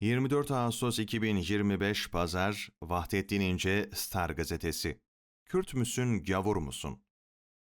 24 Ağustos 2025 Pazar Vahdettin İnce Star Gazetesi Kürt müsün, gavur musun?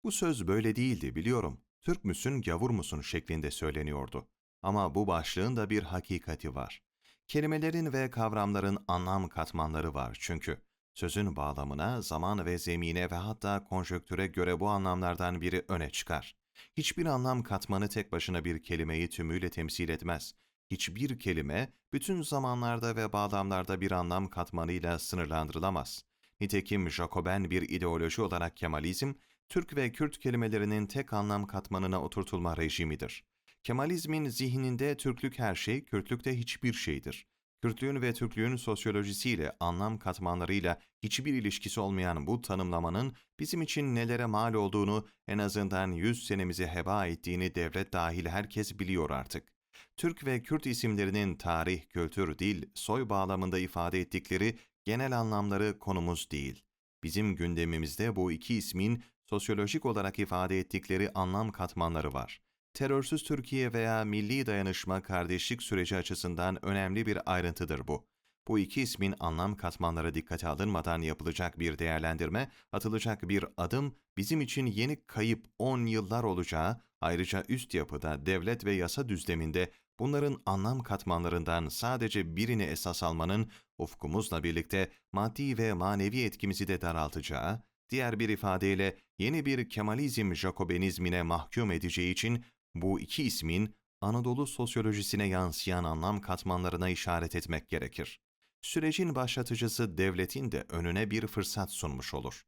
Bu söz böyle değildi biliyorum. Türk müsün, gavur musun şeklinde söyleniyordu. Ama bu başlığın da bir hakikati var. Kelimelerin ve kavramların anlam katmanları var çünkü. Sözün bağlamına, zaman ve zemine ve hatta konjöktüre göre bu anlamlardan biri öne çıkar. Hiçbir anlam katmanı tek başına bir kelimeyi tümüyle temsil etmez. Hiçbir kelime bütün zamanlarda ve bağlamlarda bir anlam katmanıyla sınırlandırılamaz. Nitekim Jacoben bir ideoloji olarak Kemalizm, Türk ve Kürt kelimelerinin tek anlam katmanına oturtulma rejimidir. Kemalizmin zihninde Türklük her şey, Kürtlük de hiçbir şeydir. Kürtlüğün ve Türklüğün sosyolojisiyle, anlam katmanlarıyla hiçbir ilişkisi olmayan bu tanımlamanın bizim için nelere mal olduğunu, en azından yüz senemizi heba ettiğini devlet dahil herkes biliyor artık. Türk ve Kürt isimlerinin tarih, kültür, dil, soy bağlamında ifade ettikleri genel anlamları konumuz değil. Bizim gündemimizde bu iki ismin sosyolojik olarak ifade ettikleri anlam katmanları var. Terörsüz Türkiye veya milli dayanışma kardeşlik süreci açısından önemli bir ayrıntıdır bu. Bu iki ismin anlam katmanları dikkate alınmadan yapılacak bir değerlendirme, atılacak bir adım bizim için yeni kayıp 10 yıllar olacağı, ayrıca üst yapıda, devlet ve yasa düzleminde bunların anlam katmanlarından sadece birini esas almanın ufkumuzla birlikte maddi ve manevi etkimizi de daraltacağı, diğer bir ifadeyle yeni bir Kemalizm Jacobenizmine mahkum edeceği için bu iki ismin Anadolu sosyolojisine yansıyan anlam katmanlarına işaret etmek gerekir. Sürecin başlatıcısı devletin de önüne bir fırsat sunmuş olur.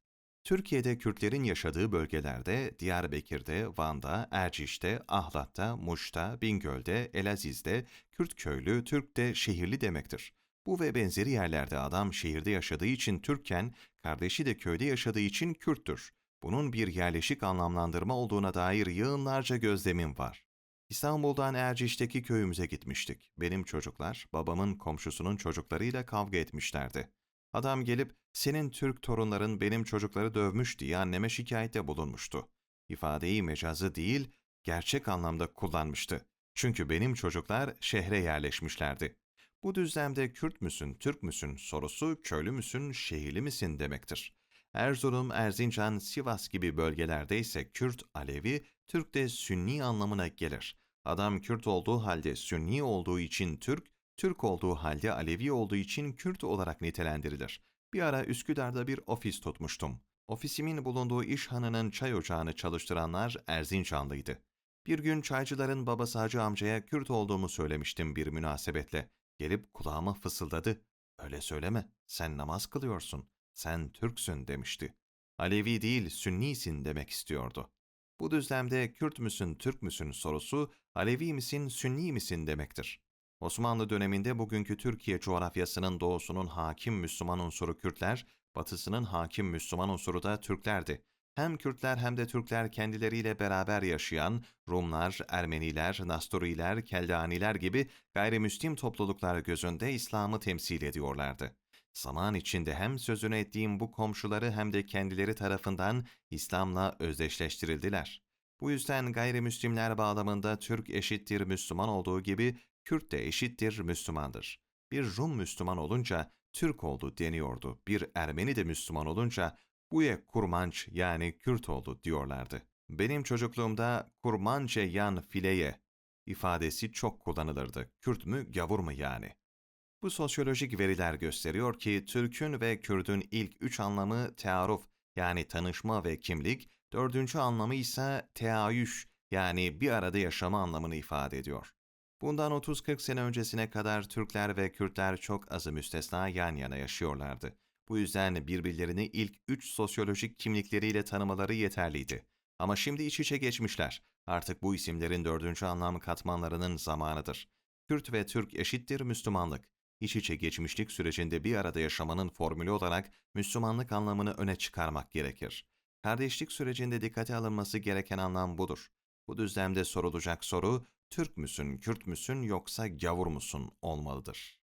Türkiye'de Kürtlerin yaşadığı bölgelerde Diyarbakır'da, Van'da, Erciş'te, Ahlat'ta, Muş'ta, Bingöl'de, Elaziz'de Kürt köylü, Türk de şehirli demektir. Bu ve benzeri yerlerde adam şehirde yaşadığı için Türkken, kardeşi de köyde yaşadığı için Kürttür. Bunun bir yerleşik anlamlandırma olduğuna dair yığınlarca gözlemim var. İstanbul'dan Erciş'teki köyümüze gitmiştik. Benim çocuklar, babamın komşusunun çocuklarıyla kavga etmişlerdi. Adam gelip, senin Türk torunların benim çocukları dövmüş diye anneme şikayette bulunmuştu. İfadeyi mecazı değil, gerçek anlamda kullanmıştı. Çünkü benim çocuklar şehre yerleşmişlerdi. Bu düzlemde Kürt müsün, Türk müsün sorusu köylü müsün, şehirli misin demektir. Erzurum, Erzincan, Sivas gibi bölgelerde ise Kürt, Alevi, Türk de Sünni anlamına gelir. Adam Kürt olduğu halde Sünni olduğu için Türk, Türk olduğu halde Alevi olduğu için Kürt olarak nitelendirilir. Bir ara Üsküdar'da bir ofis tutmuştum. Ofisimin bulunduğu iş hanının çay ocağını çalıştıranlar Erzincanlıydı. Bir gün çaycıların babası Hacı amcaya Kürt olduğumu söylemiştim bir münasebetle. Gelip kulağıma fısıldadı. Öyle söyleme, sen namaz kılıyorsun, sen Türksün demişti. Alevi değil, Sünnisin demek istiyordu. Bu düzlemde Kürt müsün, Türk müsün sorusu, Alevi misin, Sünni misin demektir. Osmanlı döneminde bugünkü Türkiye coğrafyasının doğusunun hakim Müslüman unsuru Kürtler, batısının hakim Müslüman unsuru da Türklerdi. Hem Kürtler hem de Türkler kendileriyle beraber yaşayan Rumlar, Ermeniler, Nasturiler, Keldaniler gibi gayrimüslim topluluklar gözünde İslam'ı temsil ediyorlardı. Zaman içinde hem sözünü ettiğim bu komşuları hem de kendileri tarafından İslam'la özdeşleştirildiler. Bu yüzden gayrimüslimler bağlamında Türk eşittir Müslüman olduğu gibi Kürt de eşittir Müslümandır. Bir Rum Müslüman olunca Türk oldu deniyordu. Bir Ermeni de Müslüman olunca Buye kurmanç yani Kürt oldu diyorlardı. Benim çocukluğumda kurmançe yan fileye ifadesi çok kullanılırdı. Kürt mü gavur mu yani? Bu sosyolojik veriler gösteriyor ki Türk'ün ve Kürt'ün ilk üç anlamı tearuf yani tanışma ve kimlik, dördüncü anlamı ise teayüş yani bir arada yaşama anlamını ifade ediyor. Bundan 30-40 sene öncesine kadar Türkler ve Kürtler çok azı müstesna yan yana yaşıyorlardı. Bu yüzden birbirlerini ilk üç sosyolojik kimlikleriyle tanımaları yeterliydi. Ama şimdi iç içe geçmişler. Artık bu isimlerin dördüncü anlam katmanlarının zamanıdır. Kürt ve Türk eşittir Müslümanlık. İç içe geçmişlik sürecinde bir arada yaşamanın formülü olarak Müslümanlık anlamını öne çıkarmak gerekir. Kardeşlik sürecinde dikkate alınması gereken anlam budur. Bu düzlemde sorulacak soru, Türk müsün, Kürt müsün yoksa gavur musun olmalıdır.